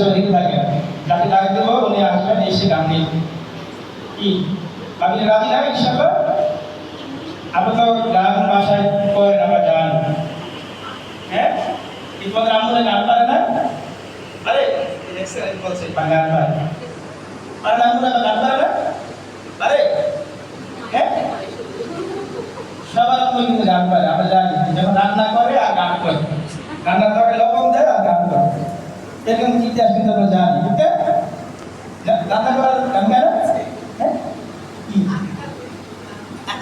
সব লিখে থাকেন। যাকে ডাক দেবো, উনি আসবেন, এসে গান নিয়ে কি? আপনি রাজি না ইনশাল্লাহ আপনি তো গান বাসায় করেন, আমরা গান হ্যাঁ? পদের আমলে গান পারে না? আরে গান পারে আরে আমলে গান পারে না? আরে হ্যাঁ? সবার আমলে কিন্তু পারে, আমরা জানি। যখন রান্না করে আর গান করে। রান্না করে লবণ দেয় আর গান করে। এরকম ইতিহাস কিন্তু আমরা জানি ওকে রান্না করার গান গায় না? হ্যাঁ? কি?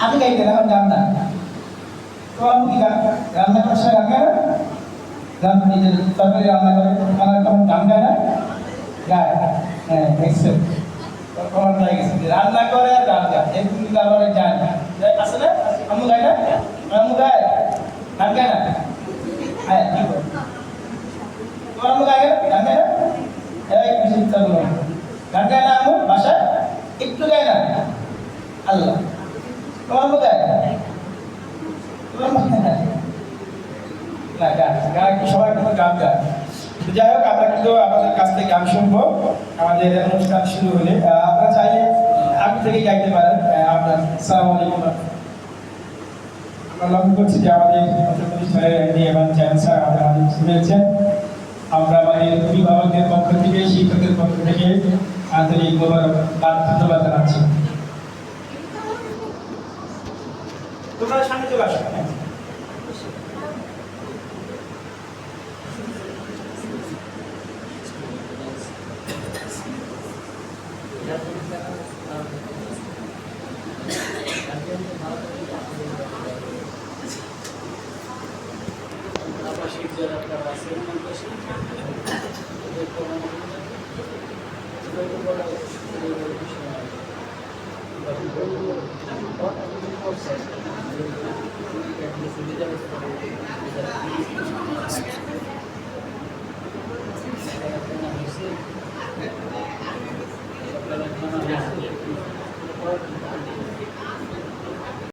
আমি রান্না করার সময় গান গায় না নিজের তরকারি রান্না করে। আমার তখন গান গায় না? গায় হ্যাঁ গেছে। রান্না করে আর গান গায় জানি যাই- আছে না? আম্মু গায় না? আম্মু গায় গান গায় না হ্যাঁ কি করে তোমার আম্মু গায় না গান গায় না এই কিছু চিন্তা করো না। গান গায় না আম্মু একটু গায় না। আল্লাহ। তোমার আম্মু গায় তোমার গান গান। যাই হোক, আমরা কাছ থেকে গান শুনব। আমাদের অনুষ্ঠান শুরু হলে আপনারা চাইলে আগে থেকে গাইতে পারেন আপনার আমরা লক্ষ্য করছি যে আমাদের প্রতিষ্ঠানের এমডি এবং চ্যান আমাদের শুনেছেন আমরা আমাদের অভিভাবকদের পক্ষ থেকে, শিক্ষকদের পক্ষ থেকে আন্তরিক মোবারক ধন্যবাদ জানাচ্ছি। তোমরা সামনে চলে আসো। হ্যাঁ। আপনারা আছেন। আবাসিক ওদের কোনো আপনারা